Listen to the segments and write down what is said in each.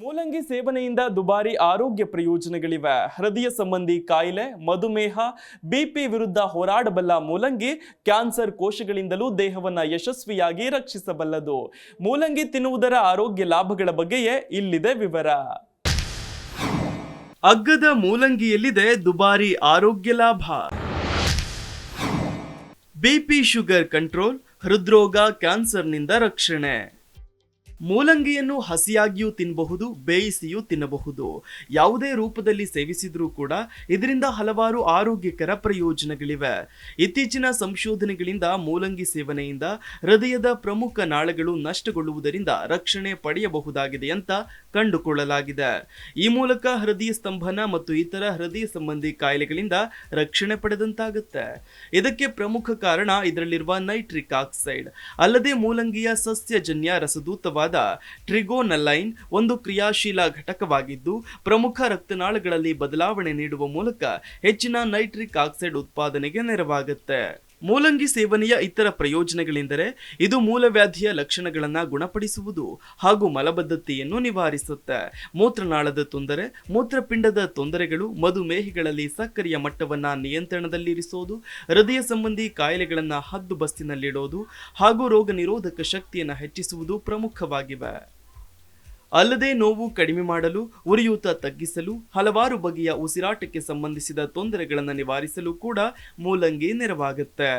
ಮೂಲಂಗಿ ಸೇವನೆಯಿಂದ ದುಬಾರಿ ಆರೋಗ್ಯ ಪ್ರಯೋಜನಗಳಿವೆ. ಹೃದಯ ಸಂಬಂಧಿ ಕಾಯಿಲೆ, ಮಧುಮೇಹ ಬಿಪಿ ವಿರುದ್ಧ ಹೋರಾಡಬಲ್ಲ ಮೂಲಂಗಿ ಕ್ಯಾನ್ಸರ್ ಕೋಶಗಳಿಂದಲೂ ದೇಹವನ್ನು ಯಶಸ್ವಿಯಾಗಿ ರಕ್ಷಿಸಬಲ್ಲದು. ಮೂಲಂಗಿ ತಿನ್ನುವುದರ ಆರೋಗ್ಯ ಲಾಭಗಳ ಬಗ್ಗೆಯೇ ಇಲ್ಲಿದೆ ವಿವರ. ಅಗ್ಗದ ಮೂಲಂಗಿಯಲ್ಲಿದೆ ದುಬಾರಿ ಆರೋಗ್ಯ ಲಾಭ. ಬಿಪಿ ಶುಗರ್ ಕಂಟ್ರೋಲ್, ಹೃದ್ರೋಗ, ಕ್ಯಾನ್ಸರ್ನಿಂದ ರಕ್ಷಣೆ. ಮೂಲಂಗಿಯನ್ನು ಹಸಿಯಾಗಿಯೂ ತಿನ್ನಬಹುದು ಬೇಯಿಸಿಯೂ ತಿನ್ನಬಹುದು. ಯಾವುದೇ ರೂಪದಲ್ಲಿ ಸೇವಿಸಿದ್ರೂ ಕೂಡ ಇದರಿಂದ ಹಲವಾರು ಆರೋಗ್ಯಕರ ಪ್ರಯೋಜನಗಳಿವೆ. ಇತ್ತೀಚಿನ ಸಂಶೋಧನೆಗಳಿಂದ ಮೂಲಂಗಿ ಸೇವನೆಯಿಂದ ಹೃದಯದ ಪ್ರಮುಖ ನಾಳಗಳು ನಷ್ಟಗೊಳ್ಳುವುದರಿಂದ ರಕ್ಷಣೆ ಪಡೆಯಬಹುದಾಗಿದೆ ಅಂತ ಕಂಡುಕೊಳ್ಳಲಾಗಿದೆ. ಈ ಮೂಲಕ ಹೃದಯ ಸ್ತಂಭನ ಮತ್ತು ಇತರ ಹೃದಯ ಸಂಬಂಧಿ ಕಾಯಿಲೆಗಳಿಂದ ರಕ್ಷಣೆ ಪಡೆದಂತಾಗುತ್ತೆ. ಇದಕ್ಕೆ ಪ್ರಮುಖ ಕಾರಣ ಇದರಲ್ಲಿರುವ ನೈಟ್ರಿಕ್ ಆಕ್ಸೈಡ್. ಅಲ್ಲದೆ ಮೂಲಂಗಿಯ ಸಸ್ಯಜನ್ಯ ರಸದೂತವಾದ ಟ್ರಿಗೋನಲೈನ್ ಒಂದು ಕ್ರಿಯಾಶೀಲ ಘಟಕವಾಗಿದ್ದು ಪ್ರಮುಖ ರಕ್ತನಾಳಗಳಲ್ಲಿ ಬದಲಾವಣೆ ನೀಡುವ ಮೂಲಕ ಹೆಚ್ಚಿನ ನೈಟ್ರಿಕ್ ಆಕ್ಸೈಡ್ ಉತ್ಪಾದನೆಗೆ ನೆರವಾಗುತ್ತೆ. ಮೂಲಂಗಿ ಸೇವನೆಯ ಇತರ ಪ್ರಯೋಜನಗಳೆಂದರೆ ಇದು ಮೂಲವ್ಯಾಧಿಯ ಲಕ್ಷಣಗಳನ್ನು ಗುಣಪಡಿಸುವುದು ಹಾಗೂ ಮಲಬದ್ಧತೆಯನ್ನು ನಿವಾರಿಸುತ್ತೆ. ಮೂತ್ರನಾಳದ ತೊಂದರೆ, ಮೂತ್ರಪಿಂಡದ ತೊಂದರೆಗಳು, ಮಧುಮೇಹಿಗಳಲ್ಲಿ ಸಕ್ಕರೆಯ ಮಟ್ಟವನ್ನು ನಿಯಂತ್ರಣದಲ್ಲಿರಿಸೋದು, ಹೃದಯ ಸಂಬಂಧಿ ಕಾಯಿಲೆಗಳನ್ನು ಹದ್ದುಬಸ್ತಿನಲ್ಲಿಡೋದು ಹಾಗೂ ರೋಗ ನಿರೋಧಕ ಶಕ್ತಿಯನ್ನು ಹೆಚ್ಚಿಸುವುದು ಪ್ರಮುಖವಾಗಿವೆ. ಅಲ್ಲದೆ ನೋವು ಕಡಿಮೆ ಮಾಡಲು, ಉರಿಯೂತ ತಗ್ಗಿಸಲು, ಹಲವಾರು ಬಗೆಯ ಉಸಿರಾಟಕ್ಕೆ ಸಂಬಂಧಿಸಿದ ತೊಂದರೆಗಳನ್ನು ನಿವಾರಿಸಲು ಕೂಡ ಮೂಲಂಗಿ ನೆರವಾಗುತ್ತೆ.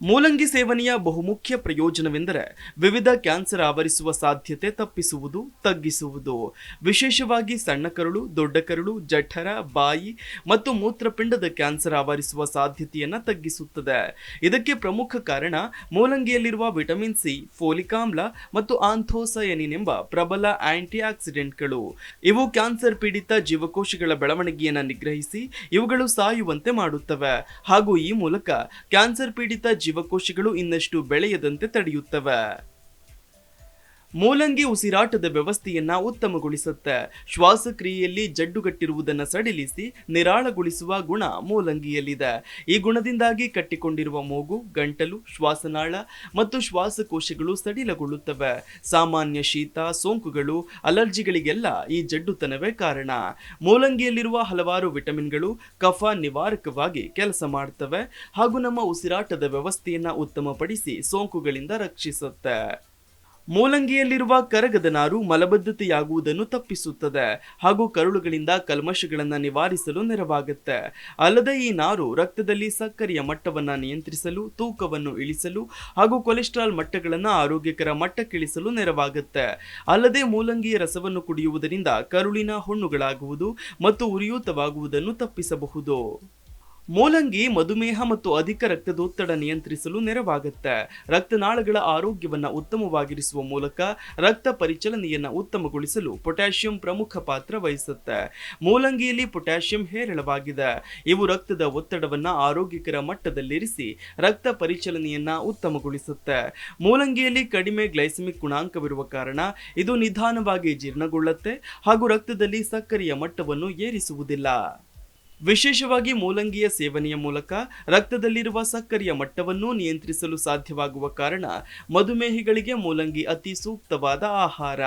ಮೂಲಂಗಿ ಸೇವನೆಯ ಬಹುಮುಖ್ಯ ಪ್ರಯೋಜನವೆಂದರೆ ವಿವಿಧ ಕ್ಯಾನ್ಸರ್ ಆವರಿಸುವ ಸಾಧ್ಯತೆ ತಪ್ಪಿಸುವುದು, ತಗ್ಗಿಸುವುದು. ವಿಶೇಷವಾಗಿ ಸಣ್ಣ ಕರುಳು, ದೊಡ್ಡ ಕರುಳು, ಜಠರ, ಬಾಯಿ ಮತ್ತು ಮೂತ್ರಪಿಂಡದ ಕ್ಯಾನ್ಸರ್ ಆವರಿಸುವ ಸಾಧ್ಯತೆಯನ್ನು ತಗ್ಗಿಸುತ್ತದೆ. ಇದಕ್ಕೆ ಪ್ರಮುಖ ಕಾರಣ ಮೂಲಂಗಿಯಲ್ಲಿರುವ ವಿಟಮಿನ್ ಸಿ, ಫೋಲಿಕಾಮ್ಲ ಮತ್ತು ಆಂಥೋಸಯನಿನ್ ಎಂಬ ಪ್ರಬಲ ಆಂಟಿ ಆಕ್ಸಿಡೆಂಟ್ಗಳು ಇವು ಕ್ಯಾನ್ಸರ್ ಪೀಡಿತ ಜೀವಕೋಶಗಳ ಬೆಳವಣಿಗೆಯನ್ನು ನಿಗ್ರಹಿಸಿ ಇವುಗಳು ಸಾಯುವಂತೆ ಮಾಡುತ್ತವೆ. ಹಾಗೂ ಈ ಮೂಲಕ ಕ್ಯಾನ್ಸರ್ ಪೀಡಿತ ಜೀವಕೋಶಗಳು ಇನ್ನಷ್ಟು ಬೆಳೆಯದಂತೆ ತಡೆಯುತ್ತವೆ. ಮೂಲಂಗಿ ಉಸಿರಾಟದ ವ್ಯವಸ್ಥೆಯನ್ನ ಉತ್ತಮಗೊಳಿಸುತ್ತೆ. ಶ್ವಾಸಕ್ರಿಯೆಯಲ್ಲಿ ಜಡ್ಡುಗಟ್ಟಿರುವುದನ್ನು ಸಡಿಲಿಸಿ ನಿರಾಳಗೊಳಿಸುವ ಗುಣ ಮೂಲಂಗಿಯಲ್ಲಿದೆ. ಈ ಗುಣದಿಂದಾಗಿ ಕಟ್ಟಿಕೊಂಡಿರುವ ಮೂಗು, ಗಂಟಲು, ಶ್ವಾಸನಾಳ ಮತ್ತು ಶ್ವಾಸಕೋಶಗಳು ಸಡಿಲಗೊಳ್ಳುತ್ತವೆ. ಸಾಮಾನ್ಯ ಶೀತ, ಸೋಂಕುಗಳು, ಅಲರ್ಜಿಗಳಿಗೆಲ್ಲ ಈ ಜಡ್ಡುತನವೇ ಕಾರಣ. ಮೂಲಂಗಿಯಲ್ಲಿರುವ ಹಲವಾರು ವಿಟಮಿನ್ಗಳು ಕಫ ನಿವಾರಕವಾಗಿ ಕೆಲಸ ಮಾಡುತ್ತವೆ ಹಾಗೂ ನಮ್ಮ ಉಸಿರಾಟದ ವ್ಯವಸ್ಥೆಯನ್ನ ಉತ್ತಮಪಡಿಸಿ ಸೋಂಕುಗಳಿಂದ ರಕ್ಷಿಸುತ್ತೆ. ಮೂಲಂಗಿಯಲ್ಲಿರುವ ಕರಗದ ನಾರು ಮಲಬದ್ಧತೆಯಾಗುವುದನ್ನು ತಪ್ಪಿಸುತ್ತದೆ ಹಾಗೂ ಕರುಳುಗಳಿಂದ ಕಲ್ಮಶಗಳನ್ನು ನಿವಾರಿಸಲು ನೆರವಾಗುತ್ತೆ. ಅಲ್ಲದೆ ಈ ನಾರು ರಕ್ತದಲ್ಲಿ ಸಕ್ಕರೆಯ ಮಟ್ಟವನ್ನು ನಿಯಂತ್ರಿಸಲು, ತೂಕವನ್ನು ಇಳಿಸಲು ಹಾಗೂ ಕೊಲೆಸ್ಟ್ರಾಲ್ ಮಟ್ಟಗಳನ್ನು ಆರೋಗ್ಯಕರ ಮಟ್ಟಕ್ಕಿಳಿಸಲು ನೆರವಾಗುತ್ತೆ. ಅಲ್ಲದೆ ಮೂಲಂಗಿಯ ರಸವನ್ನು ಕುಡಿಯುವುದರಿಂದ ಕರುಳಿನ ಹುಣ್ಣುಗಳಾಗುವುದು ಮತ್ತು ಉರಿಯೂತವಾಗುವುದನ್ನು ತಪ್ಪಿಸಬಹುದು. ಮೂಲಂಗಿ, ಮಧುಮೇಹ ಮತ್ತು ಅಧಿಕ ರಕ್ತದೊತ್ತಡ ನಿಯಂತ್ರಿಸಲು ನೆರವಾಗುತ್ತೆ. ರಕ್ತನಾಳಗಳ ಆರೋಗ್ಯವನ್ನು ಉತ್ತಮವಾಗಿರಿಸುವ ಮೂಲಕ ರಕ್ತ ಪರಿಚಲನೆಯನ್ನು ಉತ್ತಮಗೊಳಿಸಲು ಪೊಟ್ಯಾಷಿಯಂ ಪ್ರಮುಖ ಪಾತ್ರ ವಹಿಸುತ್ತೆ. ಮೂಲಂಗಿಯಲ್ಲಿ ಪೊಟ್ಯಾಷಿಯಂ ಹೇರಳವಾಗಿದೆ. ಇವು ರಕ್ತದ ಒತ್ತಡವನ್ನು ಆರೋಗ್ಯಕರ ಮಟ್ಟದಲ್ಲಿರಿಸಿ ರಕ್ತ ಪರಿಚಲನೆಯನ್ನು ಉತ್ತಮಗೊಳಿಸುತ್ತೆ. ಮೂಲಂಗಿಯಲ್ಲಿ ಕಡಿಮೆ ಗ್ಲೈಸಮಿಕ್ ಗುಣಾಂಕವಿರುವ ಕಾರಣ ಇದು ನಿಧಾನವಾಗಿ ಜೀರ್ಣಗೊಳ್ಳುತ್ತೆ ಹಾಗೂ ರಕ್ತದಲ್ಲಿ ಸಕ್ಕರೆಯ ಮಟ್ಟವನ್ನು ಏರಿಸುವುದಿಲ್ಲ. ವಿಶೇಷವಾಗಿ ಮೂಲಂಗಿಯ ಸೇವನೆಯ ಮೂಲಕ ರಕ್ತದಲ್ಲಿರುವ ಸಕ್ಕರೆಯ ಮಟ್ಟವನ್ನು ನಿಯಂತ್ರಿಸಲು ಸಾಧ್ಯವಾಗುವ ಕಾರಣ ಮಧುಮೇಹಿಗಳಿಗೆ ಮೂಲಂಗಿ ಅತಿ ಸೂಕ್ತವಾದ ಆಹಾರ.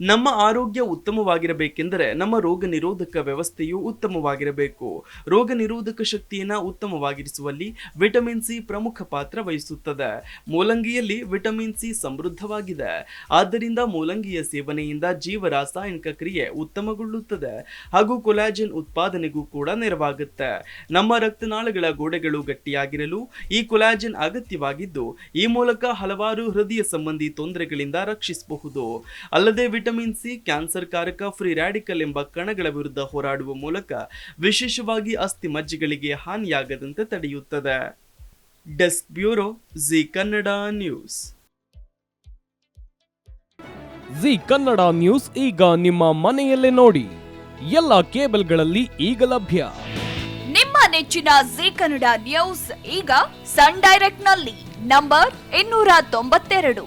ನಮ್ಮ ಆರೋಗ್ಯ ಉತ್ತಮವಾಗಿರಬೇಕೆಂದರೆ ನಮ್ಮ ರೋಗ ನಿರೋಧಕ ವ್ಯವಸ್ಥೆಯು ಉತ್ತಮವಾಗಿರಬೇಕು. ರೋಗ ನಿರೋಧಕ ಶಕ್ತಿಯನ್ನು ಉತ್ತಮವಾಗಿರಿಸುವಲ್ಲಿ ವಿಟಮಿನ್ ಸಿ ಪ್ರಮುಖ ಪಾತ್ರ ವಹಿಸುತ್ತದೆ. ಮೂಲಂಗಿಯಲ್ಲಿ ವಿಟಮಿನ್ ಸಿ ಸಮೃದ್ಧವಾಗಿದೆ. ಆದ್ದರಿಂದ ಮೂಲಂಗಿಯ ಸೇವನೆಯಿಂದ ಜೀವ ರಾಸಾಯನಿಕ ಕ್ರಿಯೆ ಉತ್ತಮಗೊಳ್ಳುತ್ತದೆ. ಹಾಗೂ ಕೊಲಾಜಿನ್ ಉತ್ಪಾದನೆಗೂ ಕೂಡ ನೆರವಾಗುತ್ತೆ. ನಮ್ಮ ರಕ್ತನಾಳಗಳ ಗೋಡೆಗಳು ಗಟ್ಟಿಯಾಗಿರಲು ಈ ಕೊಲಾಜಿನ್ ಅಗತ್ಯವಾಗಿದ್ದು, ಈ ಮೂಲಕ ಹಲವಾರು ಹೃದಯ ಸಂಬಂಧಿ ತೊಂದರೆಗಳಿಂದ ರಕ್ಷಿಸಬಹುದು. ಅಲ್ಲದೆ ವಿಟಮಿನ್ ಸಿ ಕ್ಯಾನ್ಸರ್ ಕಾರಕ ಫ್ರೀ ರ್ಯಾಡಿಕಲ್ ಎಂಬ ಕಣಗಳ ವಿರುದ್ಧ ಹೋರಾಡುವ ಮೂಲಕ ವಿಶೇಷವಾಗಿ ಅಸ್ಥಿ ಮಜ್ಜೆಗಳಿಗೆ ಹಾನಿಯಾಗದಂತೆ ತಡೆಯುತ್ತದೆ. Desk bureau Zee Kannada news. Zee Kannada news ಈಗ ನಿಮ್ಮ ಮನೆಯಲ್ಲೇ ನೋಡಿ. ಎಲ್ಲ ಕೇಬಲ್ಗಳಲ್ಲಿ ಈಗ ಲಭ್ಯ. ನಿಮ್ಮ ನೆಚ್ಚಿನ ಜಿ ಕನ್ನಡ ನ್ಯೂಸ್ ಈಗ ಸನ್ ಡೈರೆಕ್ಟ್ನಲ್ಲಿ ನಂಬರ್ ಇನ್ನೂರ ತೊಂಬತ್ತೆರಡು.